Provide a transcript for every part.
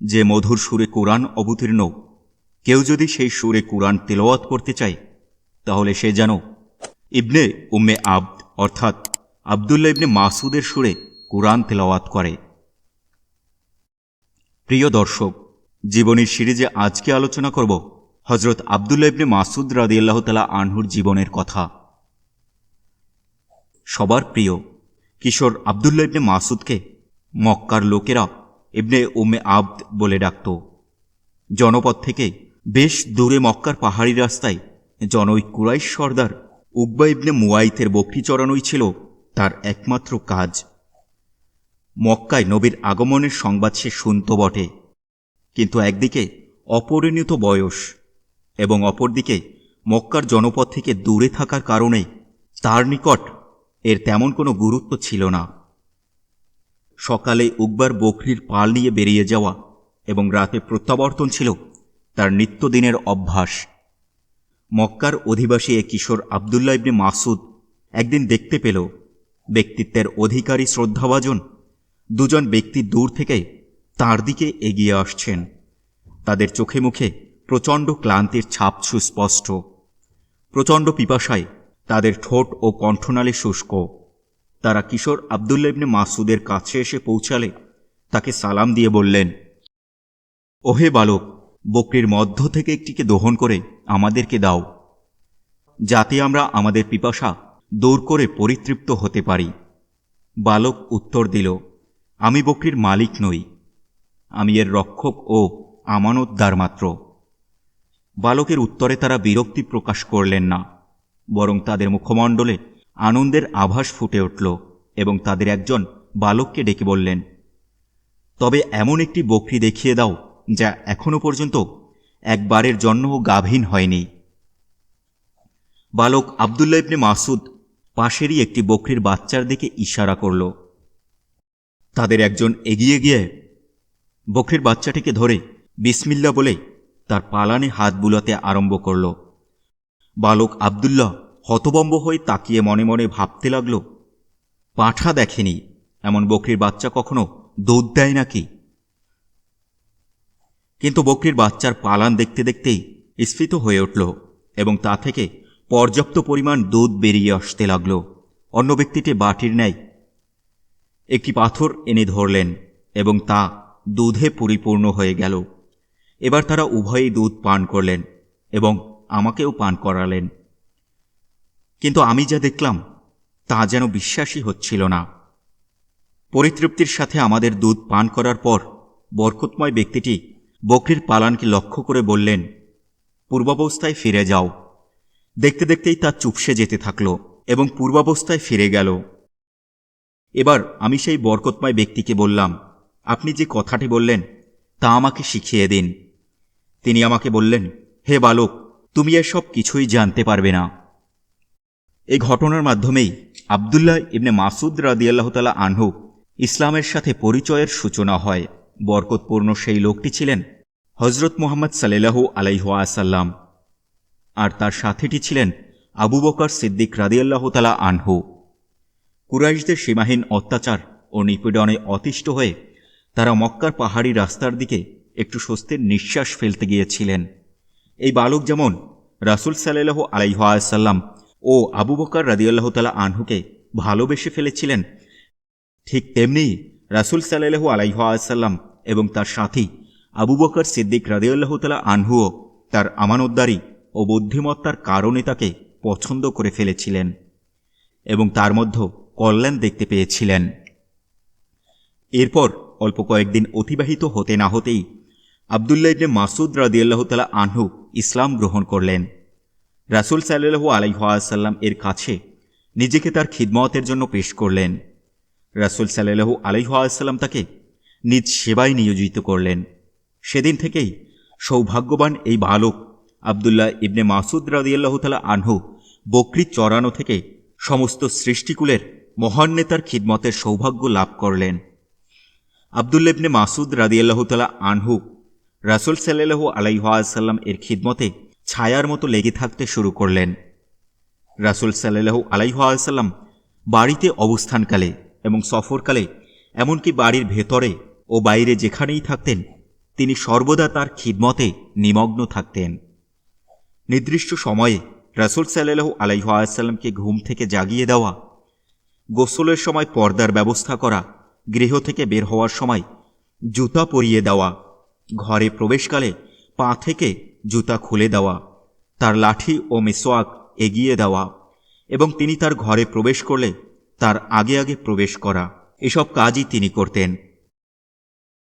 যে মধুর সুরে কোরআন অবতীর্ণ, কেউ যদি সেই সুরে কোরআন তেলাওয়াত করতে চায়, তাহলে সে যেন ইবনে উম্মে আব্দ, অর্থাৎ আবদুল্লাহ ইবনে মাসুদের সুরে কোরআন তেলাওয়াত করে। প্রিয় দর্শক, জীবনের সিরিজে আজকে আলোচনা করব হজরত আবদুল্লা ইবনে মাসুদ রাদিয়াল্লাহ তালা আনহুর জীবনের কথা। সবার প্রিয় কিশোর আবদুল্লাহ ইবনে মাসুদকে মক্কার লোকেরা ইবনে উম্মে আব্দ বলে ডাকত। জনপদ থেকে বেশ দূরে মক্কার পাহাড়ি রাস্তায় জনৈ কুরাইশ সর্দার উব্বা ইবনে মুয়াইতের বকরি চড়ানোই ছিল তার একমাত্র কাজ। মক্কায় নবীর আগমনের সংবাদ সে শুনত বটে। কিন্তু একদিকে অপরিণত বয়স এবং অপরদিকে মক্কার জনপদ থেকে দূরে থাকার কারণে তার নিকট এর তেমন কোনো গুরুত্ব ছিল না। সকালে উকবার বকরির পাল নিয়ে বেরিয়ে যাওয়া এবং রাতে প্রত্যাবর্তন ছিল তার নিত্যদিনের অভ্যাস। মক্কার অধিবাসী এ কিশোর আবদুল্লা ইবনে মাসুদ একদিন দেখতে পেল ব্যক্তিত্বের অধিকারী শ্রদ্ধাভাজন দুজন ব্যক্তি দূর থেকে তার দিকে এগিয়ে আসছেন। তাদের চোখে মুখে প্রচণ্ড ক্লান্তির ছাপ সুস্পষ্ট। প্রচণ্ড পিপাসায় তাদের ঠোঁট ও কণ্ঠনালী শুষ্ক। তারা কিশোর আবদুল্লা ইবনে মাসুদের কাছে এসে পৌঁছালে তাকে সালাম দিয়ে বললেন, ওহে বালক, বকরির মধ্য থেকে একটিকে দহন করে আমাদেরকে দাও, যাতে আমরা আমাদের পিপাসা দূর করে পরিতৃপ্ত হতে পারি। বালক উত্তর দিল, আমি বকরির মালিক নই, আমি এর রক্ষক ও আমানতদার মাত্র। বালকের উত্তরে তারা বিরক্তি প্রকাশ করলেন না, বরং তাদের মুখমণ্ডলে আনন্দের আভাস ফুটে উঠল এবং তাদের একজন বালককে ডেকে বললেন, তবে এমন একটি বকরি দেখিয়ে দাও যা এখনও পর্যন্ত একবারের জন্যও গাভীন হয়নি। বালক আবদুল্লা ইবনে মাসুদ পাশেরই একটি বকরির বাচ্চার দিকে ইশারা করল। তাদের একজন এগিয়ে গিয়ে বকরির বাচ্চাটিকে ধরে বিসমিল্লা বলে তার পালানে হাত বুলাতে আরম্ভ করল। বালক আবদুল্লাহ হতবম্ব হয়ে তাকিয়ে মনে মনে ভাবতে লাগল, পাঠা দেখেনি এমন বকরির বাচ্চা কখনো দুধ দেয় নাকি? কিন্তু বকরির বাচ্চার পালান দেখতে দেখতেই স্ফীত হয়ে উঠল এবং তা থেকে পর্যাপ্ত পরিমাণ দুধ বেরিয়ে আসতে লাগল। অন্য ব্যক্তিটি বাটির ন্যায় একটি পাথর এনে ধরলেন এবং তা দুধে পরিপূর্ণ হয়ে গেল। এবার তারা উভয়েই দুধ পান করলেন এবং আমাকেও পান করালেন। কিন্তু আমি যা দেখলাম, তা যেন বিশ্বাসই হচ্ছিল না। পরিতৃপ্তির সাথে আমাদের দুধ পান করার পর বরকতময় ব্যক্তিটি বকরির পালানকে লক্ষ্য করে বললেন, পূর্বাবস্থায় ফিরে যাও। দেখতে দেখতেই তা চুপসে যেতে থাকল এবং পূর্বাবস্থায় ফিরে গেল। এবার আমি সেই বরকতময় ব্যক্তিকে বললাম, আপনি যে কথাটি বললেন, তা আমাকে শিখিয়ে দিন। তিনি আমাকে বললেন, হে বালক, তুমি এসব কিছুই জানতে পারবে না। এই ঘটনার মাধ্যমেই আবদুল্লাহ ইবনে মাসুদ রাদিয়াল্লাহ তালা আনহু ইসলামের সাথে পরিচয়ের সূচনা হয়। বরকতপূর্ণ সেই লোকটি ছিলেন হজরত মোহাম্মদ সাল্লাহু আলাইহাসাল্লাম আর তার সাথীটি ছিলেন আবু বকর সিদ্দিক রাদিয়াল্লাহ তালা আনহু। কুরাইশদের সীমাহীন অত্যাচার ও নিপীড়নে অতিষ্ঠ হয়ে তারা মক্কার পাহাড়ি রাস্তার দিকে একটু স্বস্তির নিঃশ্বাস ফেলতে গিয়েছিলেন। এই বালক যেমন রাসুল সাল্লাহ আলাইহাসাল্লাম ও আবু বকর রাদিয়াল্লাহ তালা আনহুকে ভালোবেসে ফেলেছিলেন। ঠিক তেমনি রাসুল সাল্লাহু আলাইহাসাল্লাম এবং তার সাথী আবু বকর সিদ্দিক রাদিউল্লাহ তালা আনহুও তার আমানতদারি ও বুদ্ধিমত্তার কারণে তাকে পছন্দ করে ফেলেছিলেন এবং তার মধ্যে কল্যাণ দেখতে পেয়েছিলেন। এরপর অল্প কয়েকদিন অতিবাহিত হতে না হতেই আবদুল্লাহ মাসুদ রাদিয়াল্লাহ তালা আনহু ইসলাম গ্রহণ করলেন। রাসুল সাল্লাহু আলাইহাসাল্লাম এর কাছে নিজেকে তার খিদমতের জন্য পেশ করলেন। রাসুল সাল্লাহু আলাইহাসাল্লাম তাকে নিজ সেবায় নিয়োজিত করলেন। সেদিন থেকেই সৌভাগ্যবান এই বালক আবদুল্লাহ ইবনে মাসুদ রাদিয়াল্লাহ তালা আনহু বকরি চড়ানো থেকে সমস্ত সৃষ্টিকুলের মহান নেতার খিদমতের সৌভাগ্য লাভ করলেন। আবদুল্লা ইবনে মাসুদ রাদিয়াল্লাহ তালা আনহু রাসুল সাল্লাহু আলাইহাসাল্লাম এর খিদমতে ছায়ার মতো লেগে থাকতে শুরু করলেন। রাসুল সাল্লাহু আলাইহাসাল্লাম বাড়িতে অবস্থানকালে এবং সফরকালে, এমনকি বাড়ির ভেতরে ও বাইরে যেখানেই থাকতেন, তিনি সর্বদা তার খিদমতে নিমগ্ন থাকতেন। নির্দিষ্ট সময়ে রাসুল সাল্লাহ আলাইহাসাল্লামকে ঘুম থেকে জাগিয়ে দেওয়া, গোসলের সময় পর্দার ব্যবস্থা করা, গৃহ থেকে বের হওয়ার সময় জুতা পরিয়ে দেওয়া, ঘরে প্রবেশকালে পা থেকে জুতা খুলে দেওয়া, তার লাঠি ও মেসোয়াক এগিয়ে দেওয়া এবং তিনি তার ঘরে প্রবেশ করলে তার আগে আগে প্রবেশ করা। এসব কাজই তিনি করতেন।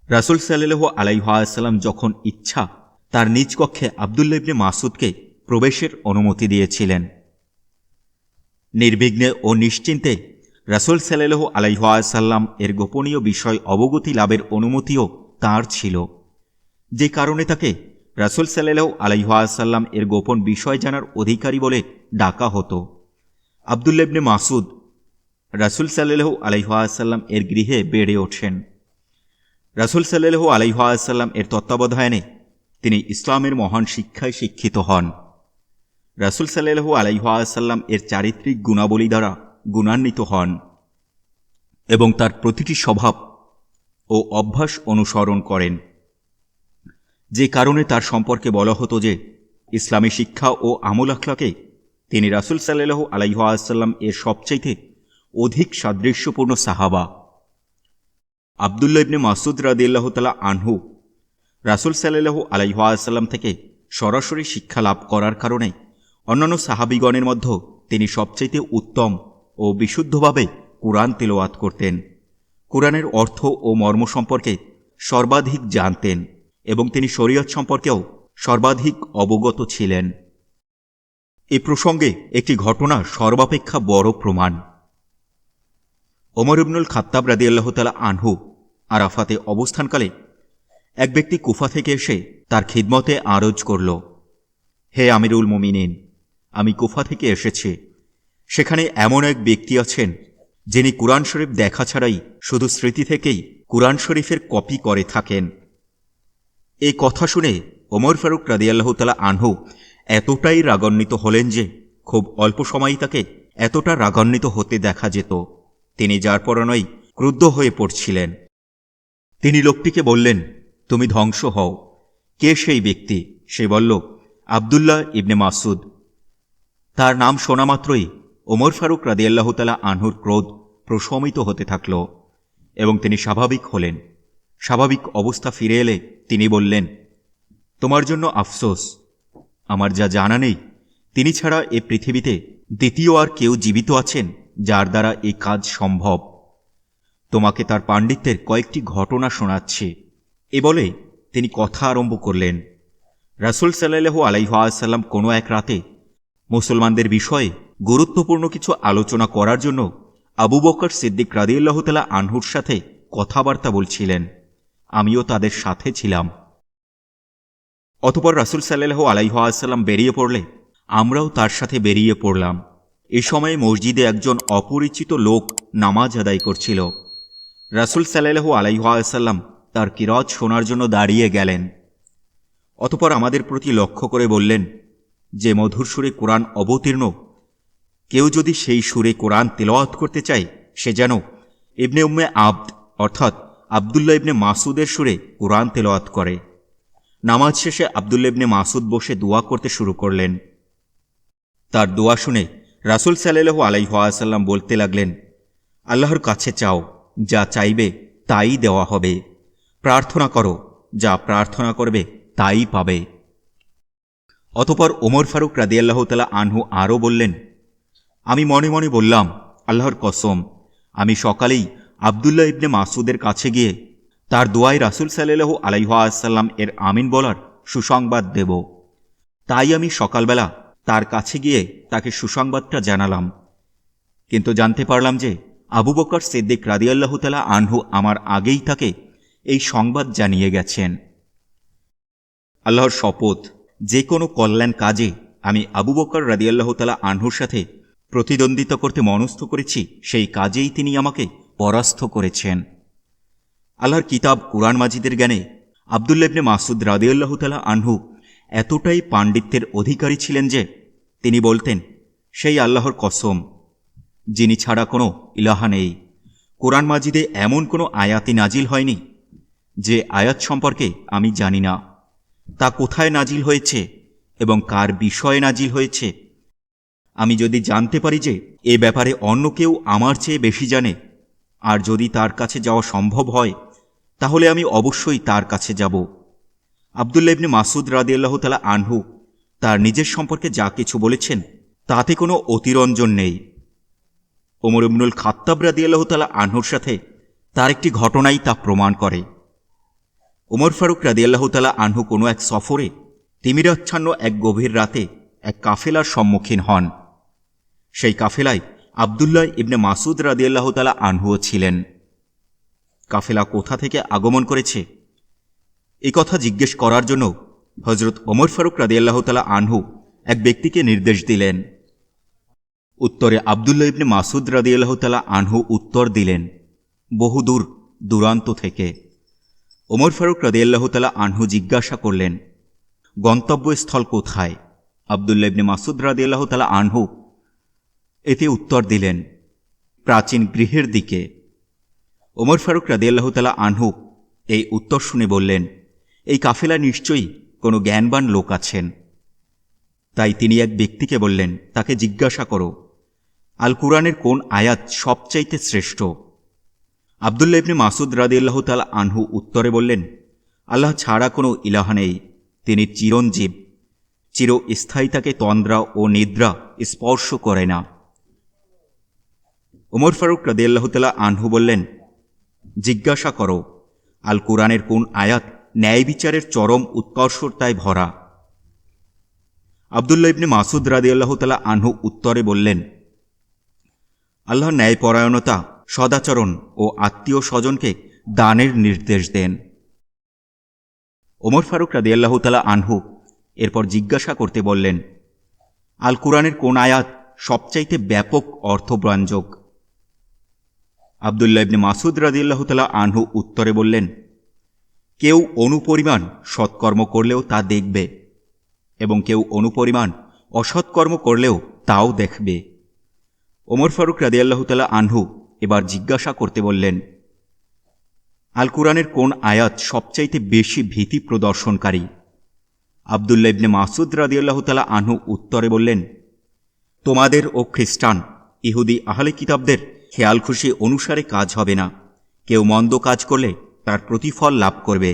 রাসুল সাল্লাহ আলাইহাসাল্লাম যখন ইচ্ছা, তার নিজ কক্ষে আবদুল্লা ইবনে মাসুদকে প্রবেশের অনুমতি দিয়েছিলেন। নির্বিঘ্নে ও নিশ্চিন্তে রাসুল সাল্লাহ আলাইহাসাল্লাম এর গোপনীয় বিষয় অবগতি লাভের অনুমতিও তার ছিল। যে কারণে তাকে রাসুল সাল্লাহ আলাইহাসাল্লাম এর গোপন বিষয় জানার অধিকারী বলে ডাকা হতো। আবদুল্লেবনে মাসুদ রাসুল সাল্লাহ আলাইহাসাল্লাম এর গৃহে বেড়ে ওঠেন। রাসুল সাল্লাহ আলাইহাসাল্লাম এর তত্ত্বাবধানে তিনি ইসলামের মহান শিক্ষায় শিক্ষিত হন। রাসুল সাল্লাহ আলাইহাসাল্লাম এর চারিত্রিক গুণাবলী দ্বারা গুণান্বিত হন এবং তার প্রতিটি স্বভাব ও অভ্যাস অনুসরণ করেন। যে কারণে তার সম্পর্কে বলা হতো যে, ইসলামী শিক্ষা ও আমল আখলাকে তিনি রাসুল সাল্লাহ আলাইহাসাল্লাম এর সবচাইতে অধিক সাদৃশ্যপূর্ণ সাহাবা। আবদুল্লা ইবনে মাসুদ রাদিল্লাহ তালা আনহু রাসুল সাল্লাহ আলাইহাসাল্লাম থেকে সরাসরি শিক্ষা লাভ করার কারণে অন্যান্য সাহাবিগণের মধ্যে তিনি সবচাইতে উত্তম ও বিশুদ্ধভাবে কোরআন তেলোয়াত করতেন। কোরআনের অর্থ ও মর্ম সম্পর্কে সর্বাধিক জানতেন। এবং তিনি শরীয়ত সম্পর্কেও সর্বাধিক অবগত ছিলেন। এ প্রসঙ্গে একটি ঘটনা সর্বাপেক্ষা বড় প্রমাণ। ওমর ইবনুল খাত্তাব রাদি আল্লাহতালা আনহু আরাফাতে অবস্থানকালে এক ব্যক্তি কুফা থেকে এসে তার খিদমতে আরজ করল, হে আমিরুল মুমিনিন, আমি কুফা থেকে এসেছি। সেখানে এমন এক ব্যক্তি আছেন যিনি কুরআন শরীফ দেখা ছাড়াই শুধু স্মৃতি থেকেই কুরআন শরীফের কপি করে থাকেন। এই কথা শুনে ওমর ফারুক রাদিয়াল্লাহতালা আনহু এতটাই রাগান্বিত হলেন যে খুব অল্প সময়ই তাকে এতটা রাগান্বিত হতে দেখা যেত। তিনি যার পরনই ক্রুদ্ধ হয়ে পড়ছিলেন। তিনি লোকটিকে বললেন, তুমি ধ্বংস হও। কে সেই ব্যক্তি? সে বলল, আবদুল্লাহ ইবনে মাসুদ তার নাম শোনা মাত্রই ওমর ফারুক রাদিয়াল্লাহতালা আনহুর ক্রোধ প্রশমিত হতে থাকল এবং তিনি স্বাভাবিক হলেন। স্বাভাবিক অবস্থা ফিরে এলে তিনি বললেন, তোমার জন্য আফসোস। আমার যা জানা নেই, তিনি ছাড়া এ পৃথিবীতে দ্বিতীয় আর কেউ জীবিত আছেন যার দ্বারা এই কাজ সম্ভব। তোমাকে তার পাণ্ডিত্যের কয়েকটি ঘটনা শোনাচ্ছে। এ বলে তিনি কথা আরম্ভ করলেন। রাসুল সাল্লাহ আলাইহাসাল্লাম কোনো এক রাতে মুসলমানদের বিষয়ে গুরুত্বপূর্ণ কিছু আলোচনা করার জন্য আবু বকর সিদ্দিক রাদিউল্লাহতালা আনহুর সাথে কথাবার্তা বলছিলেন। আমিও তাদের সাথে ছিলাম। অতপর রাসুল সাল্লাহ আলাইহাসাল্লাম বেরিয়ে পড়লে আমরাও তার সাথে বেরিয়ে পড়লাম। এ সময়ে মসজিদে একজন অপরিচিত লোক নামাজ আদায় করছিল। রাসুল সাল্লাহ আলাইহাসাল্লাম তার কিরজ শোনার জন্য দাঁড়িয়ে গেলেন। অতপর আমাদের প্রতি লক্ষ্য করে বললেন, যে মধুর সুরে কোরআন অবতীর্ণ, কেউ যদি সেই সুরে কোরআন তেলাওয়াত করতে চায়, সে যেন ইবনে উম্মে আব্দ, অর্থাৎ আবদুল্লা ইবনে মাসুদের সুরে কোরআন তেলাওয়াত করে। নামাজ শেষে আবদুল্লা ইবনে মাসুদ বসে দোয়া করতে শুরু করলেন। তার দোয়া শুনে রাসুল সাল্লাহ আলাইহাসাল্লাম বলতে লাগলেন, আল্লাহর কাছে চাও, যা চাইবে তাই দেওয়া হবে। প্রার্থনা করো, যা প্রার্থনা করবে তাই পাবে। অতপর ওমর ফারুক রাদিয়াল্লাহ তালা আনহু আরও বললেন, আমি মনে মনে বললাম, আল্লাহর কসম, আমি সকালেই আবদুল্লাহ ইবনে মাসুদের কাছে গিয়ে তার দোয়াই রাসুল সাল্লাহ আলাইহাসাল্লাম এর আমিন বলার সুসংবাদ দেব। তাই আমি সকালবেলা তার কাছে গিয়ে তাকে সুসংবাদটা জানালাম। কিন্তু জানতে পারলাম যে আবু বকর সিদ্দিক রাদিয়াল্লাহ তালা আনহু আমার আগেই তাকে এই সংবাদ জানিয়ে গেছেন। আল্লাহর শপথ, যে কোনো কল্যাণ কাজে আমি আবু বকর রাদিয়াল্লাহ তালা আনহুর সাথে প্রতিদ্বন্দ্বিতা করতে মনস্থ করেছি, সেই কাজেই তিনি আমাকে পরাস্ত করেছেন। আল্লাহর কিতাব কুরআন মাজিদের জ্ঞানে আবদুল্লাবনে মাসুদ রাদিউল্লাহ তালা আনহু এতটাই পাণ্ডিত্যের অধিকারী ছিলেন যে তিনি বলতেন, সেই আল্লাহর কসম, যিনি ছাড়া কোনো ইলাহা নেই। কোরআন মাজিদে এমন কোনো আয়াতি নাজিল হয়নি যে আয়াত সম্পর্কে আমি জানি না। তা কোথায় নাজিল হয়েছে এবং কার বিষয়ে নাজিল হয়েছে? আমি যদি জানতে পারি যে এ ব্যাপারে অন্য কেউ আমার চেয়ে বেশি জানে আর যদি তার কাছে যাওয়া সম্ভব হয়, তাহলে আমি অবশ্যই তার কাছে যাব। আবদুল্লা মাসুদ রাদিয়াল্লাহ তালা আনহু তার নিজের সম্পর্কে যা কিছু বলেছেন, তাতে কোনো অতিরঞ্জন নেই। ওমর ইবনুল খাত্তাব রাদিয়াল্লাহ তালা আনহুর সাথে তার একটি ঘটনাই তা প্রমাণ করে। ওমর ফারুক রাদিয়াল্লাহ তালা আনহু কোনো এক সফরে তিমিরাচ্ছন্ন এক গভীর রাতে এক কাফেলার সম্মুখীন হন। সেই কাফেলায় আবদুল্লাহ ইবনে মাসুদ রাদিয়াল্লাহ তালা আনহুও ছিলেন। কাফেলা কোথা থেকে আগমন করেছে? এই কথা জিজ্ঞেস করার জন্য হজরত ওমর ফারুক রাদিয়াল্লাহ তালা আনহু এক ব্যক্তিকে নির্দেশ দিলেন। উত্তরে আবদুল্লাহ ইবনে মাসুদ রাদিয়াল্লাহ তালা আনহু উত্তর দিলেন বহুদূর দূরান্ত থেকে। ওমর ফারুক রাদিয়াল্লাহ তালা আনহু জিজ্ঞাসা করলেন, গন্তব্যস্থল কোথায়? আবদুল্লাহ ইবনে মাসুদ রাদিয়াল্লাহ তালা আনহু এতে উত্তর দিলেন, প্রাচীন গৃহের দিকে। ওমর ফারুক রাদিয়াল্লাহ তালা আনহু এই উত্তর শুনে বললেন, এই কাফেলা নিশ্চয়ই কোনো জ্ঞানবান লোক আছেন? তাই তিনি এক ব্যক্তিকে বললেন, তাকে জিজ্ঞাসা করো, আল কুরআনের কোন আয়াত সবচাইতে শ্রেষ্ঠ? আবদুল্লা ইবনে মাসুদ রাদিয়াল্লাহ তালা আনহু উত্তরে বললেন, আল্লাহ ছাড়া কোনো ইলাহা নেই, তিনি চিরঞ্জীব। চিরস্থায়ী তাকে তন্দ্রা ও নিদ্রা স্পর্শ করে না। ওমর ফারুক রাদিয়াল্লাহ তালা আনহু বললেন, জিজ্ঞাসা করো, আল কোরআনের কোন আয়াত ন্যায় বিচারের চরম উৎকর্ষতায় ভরা? আবদুল্লা ইবনে মাসুদ রাদিয়াল্লাহ তালা আনহু উত্তরে বললেন আল্লাহ ন্যায়পরায়ণতা, সদাচরণ ও আত্মীয় স্বজনকে দানের নির্দেশ দেন। ওমর ফারুক রাদিয়াল্লাহ তালা আনহু এরপর জিজ্ঞাসা করতে বললেন, আল কোরআনের কোন আয়াত সবচাইতে ব্যাপক অর্থব্রাঞ্জক আবদুল্লাহ ইবনে মাসুদ রাদিয়াল্লাহ তালা আনহু উত্তরে বললেন, কেউ অনুপরিমাণ সৎকর্ম করলেও তা দেখবে এবং কেউ অনুপরিমাণ অসৎকর্ম করলেও তাও দেখবে। ওমর ফারুক রাদিয়াল্লাহ তালা আনহু এবার জিজ্ঞাসা করতে বললেন, আল কুরআনের কোন আয়াত সবচাইতে বেশি ভীতি প্রদর্শনকারী? আবদুল্লা ইবনে মাসুদ রাদিয়াল্লাহ তালা আনহু উত্তরে বললেন, তোমাদের ও খ্রিস্টান, ইহুদি আহলে কিতাবদের খেয়াল খুশি অনুসারে কাজ হবে না। কেউ মন্দ কাজ করলে তার প্রতিফল লাভ করবে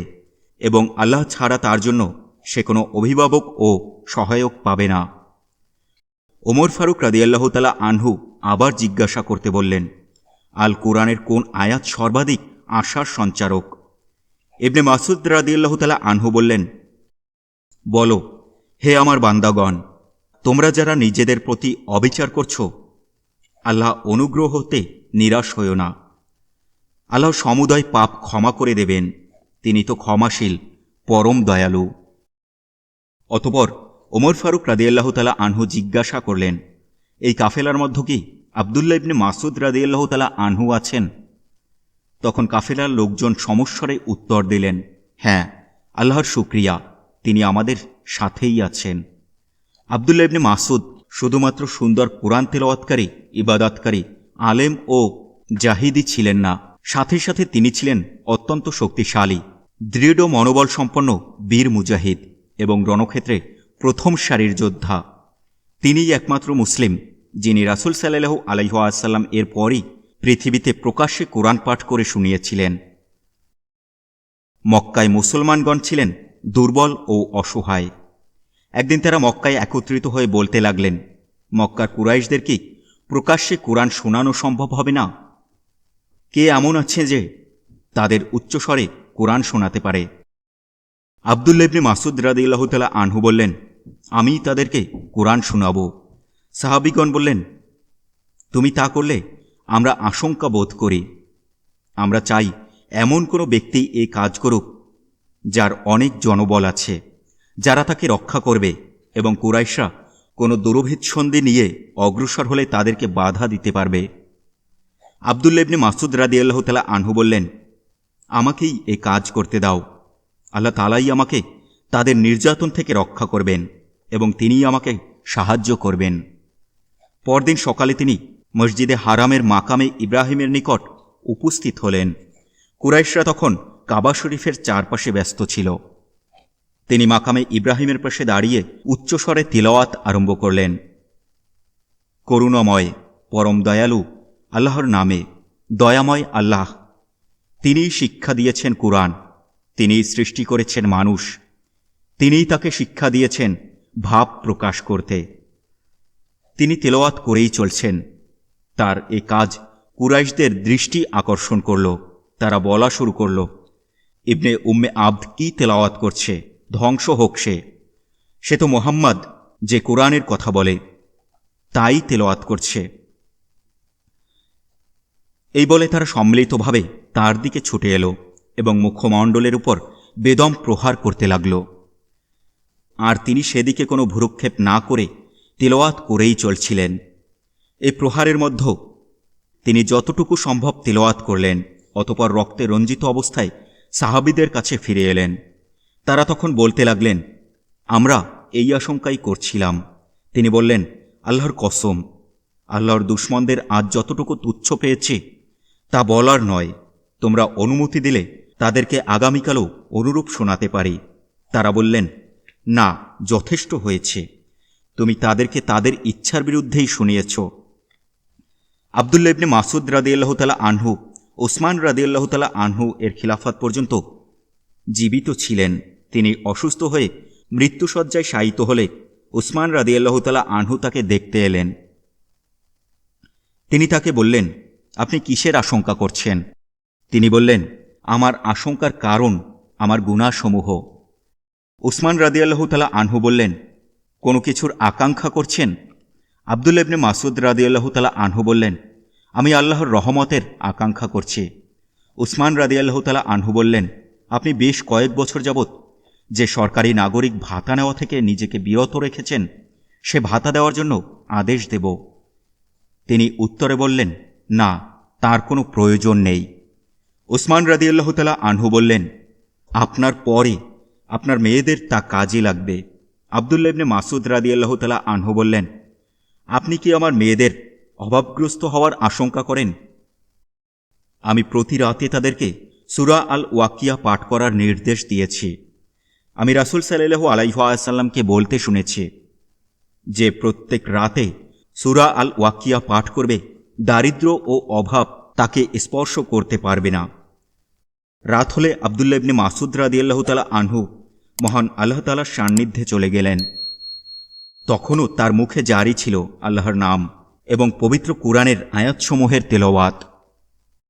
এবং আল্লাহ ছাড়া তার জন্য সে কোনো অভিভাবক ও সহায়ক পাবে না। ওমর ফারুক রাদিয়াল্লাহ তালা আনহু আবার জিজ্ঞাসা করতে বললেন, আল কোরআনের কোন আয়াত সর্বাধিক আশার সঞ্চারক? ইবনে মাসুদ রাদিয়াল্লাহ তালা আনহু বললেন, বলো, হে আমার বান্দাগণ, তোমরা যারা নিজেদের প্রতি অবিচার করছ আল্লাহ অনুগ্রহ হতে নিরাশ হইও না। আল্লাহ সমুদয় পাপ ক্ষমা করে দেবেন, তিনি তো ক্ষমাশীল, পরম দয়ালু। অতপর ওমর ফারুক রাদিয়াল্লাহ তালা আনহু জিজ্ঞাসা করলেন, এই কাফেলার মধ্য কি আবদুল্লা ইবনে মাসুদ রাদিয়াল্লাহ তালা আনহু আছেন? তখন কাফেলার লোকজন সমস্বরে উত্তর দিলেন হ্যাঁ আল্লাহর শুক্রিয়া, তিনি আমাদের সাথেই আছেন। আবদুল্লা ইবনে মাসুদ শুধুমাত্র সুন্দর কোরআন তেলাওয়াতকারী, ইবাদাতকারী, আলেম ও জাহিদি ছিলেন না। সাথে সাথে তিনি ছিলেন অত্যন্ত শক্তিশালী, দৃঢ় মনোবল সম্পন্ন বীর মুজাহিদ এবং রণক্ষেত্রে প্রথম সারির যোদ্ধা। তিনিই একমাত্র মুসলিম, যিনি রাসুল সাল্লাহ আলাইহাসাল্লাম এর পরই পৃথিবীতে প্রকাশ্যে কোরআন পাঠ করে শুনিয়েছিলেন। মক্কায় মুসলমানগণ ছিলেন দুর্বল ও অসহায়। একদিন তারা মক্কায় একত্রিত হয়ে বলতে লাগলেন, মক্কার কুরাইশদের কি প্রকাশ্যে কোরআন শোনানো সম্ভব হবে না? কে এমন আছে যে তাদের উচ্চস্বরে কোরআন শোনাতে পারে? আবদুল্লেবনে মাসুদ রাদিল্লাহ তালা আনহু বললেন, আমি তাদেরকে কোরআন শোনাব। সাহাবিগণ বললেন, তুমি তা করলে আমরা আশঙ্কা বোধ করি। আমরা চাই এমন কোনো ব্যক্তি এ কাজ করুক, যার অনেক জনবল আছে। যারা তাকে রক্ষা করবে এবং কুরাইশরা কোনো দুরভিচ্ছন্দে নিয়ে অগ্রসর হলে তাদেরকে বাধা দিতে পারবে। আবদুল্লাবনে মাসুদ রাদি আল্লাহ তালা আনহু বললেন, আমাকেই এ কাজ করতে দাও। আল্লাহ তালাই আমাকে তাদের নির্যাতন থেকে রক্ষা করবেন এবং তিনিই আমাকে সাহায্য করবেন। পরদিন সকালে তিনি মসজিদে হারামের মাকামে ইব্রাহিমের নিকট উপস্থিত হলেন। কুরাইশরা তখন কাবা শরীফের চারপাশে ব্যস্ত ছিল। তিনি মাকামে ইব্রাহিমের পাশে দাঁড়িয়ে উচ্চস্বরে তিলওয়াত আরম্ভ করলেন। করুণাময়, পরম দয়ালু, আল্লাহর নামে, দয়াময় আল্লাহ। তিনিই শিক্ষা দিয়েছেন কুরআন, তিনিই সৃষ্টি করেছেন মানুষ, তিনিই তাকে শিক্ষা দিয়েছেন ভাব প্রকাশ করতে। তিনি তেলাওয়াত করেই চলছেন। তার এ কাজ কুরাইশদের দৃষ্টি আকর্ষণ করল, তারা বলা শুরু করল, ইবনে উম্মে আব্দ কি তেলাওয়াত করছে? ধ্বংস হোক সে। সে তো মোহাম্মদ, যে কোরআনের কথা বলে। তাই তেলাওয়াত করছে। এই বলে তারা সম্মিলিতভাবে তার দিকে ছুটে এলো এবং মুখমণ্ডলের উপর বেদম প্রহার করতে লাগল। আর তিনি সেদিকে কোনো ভুরুক্ষেপ না করে তেলোয়াত করেই চলছিলেন। এই প্রহারের মধ্যে তিনি যতটুকু সম্ভব তেলোয়াত করলেন, অতপর রক্তে রঞ্জিত অবস্থায় সাহাবিদের কাছে ফিরে এলেন। তারা তখন বলতে লাগলেন, আমরা এই আশঙ্কাই করছিলাম। তিনি বললেন, আল্লাহর কসম, আল্লাহর দুশ্মনদের আজ যতটুকু তুচ্ছ পেয়েছে, তা বলার নয়। তোমরা অনুমতি দিলে তাদেরকে আগামীকালও অনুরূপ শোনাতে পারি। তারা বললেন, না, যথেষ্ট হয়েছে। তুমি তাদেরকে তাদের ইচ্ছার বিরুদ্ধেই শুনিয়েছ। আবদুল্লা ইবনে মাসুদ রাদিয়াল্লাহ তালা আনহু, ওসমান রাদিয়াল্লাহ তালা আনহু এর খিলাফত পর্যন্ত জীবিত ছিলেন। তিনি অসুস্থ হয়ে মৃত্যুসজ্জায় শায়িত হলে উসমান রাদিয়াল্লাহ তালা আনহু তাকে দেখতে এলেন। তিনি তাকে বললেন, আপনি কিসের আশঙ্কা করছেন? তিনি বললেন, আমার আশঙ্কার কারণ আমার গুণাসমূহ উসমান রাদিয়াল্লাহ তালা আনহু বললেন, কোনো কিছুর আকাঙ্ক্ষা করছেন? আবদুল্লা ইবনে মাসুদ রাদিয়াল্লাহ তালা আনহু বললেন, আমি আল্লাহর রহমতের আকাঙ্ক্ষা করছি। উসমান রাদিয়াল্লাহ তালা আনহু বললেন, আপনি বেশ কয়েক বছর যাবৎ যে সরকারি নাগরিক ভাতা নেওয়া থেকে নিজেকে বিরত রেখেছেন, সে ভাতা দেওয়ার জন্য আদেশ দেব। তিনি উত্তরে বললেন, না, তার কোনো প্রয়োজন নেই। ওসমান রাদিয়াল্লাহ তালা আনহু বললেন, আপনার পরে আপনার মেয়েদের তা কাজে লাগবে। আবদুল্লা ইবনে মাসুদ রাদিয়াল্লাহ তালা আনহু বললেন, আপনি কি আমার মেয়েদের অভাবগ্রস্ত হওয়ার আশঙ্কা করেন? আমি প্রতি রাতে তাদেরকে সুরা আল ওয়াকিয়া পাঠ করার নির্দেশ দিয়েছি। আমি রাসুল সাল্লাহু আলাইসাল্লামকে বলতে শুনেছি যে প্রত্যেক রাতে সুরা আল ওয়াকিয়া পাঠ করবে, দারিদ্র ও অভাব তাকে স্পর্শ করতে পারবে না। রাত হলে আবদুল্লা ইবনে মাসুদ রাদিয়াল্লাহ তালা আনহু মহান আল্লাহ তালার সান্নিধ্যে চলে গেলেন। তখনও তার মুখে জারি ছিল আল্লাহর নাম এবং পবিত্র কুরআনের আয়াতসমূহের তেলাওয়াত।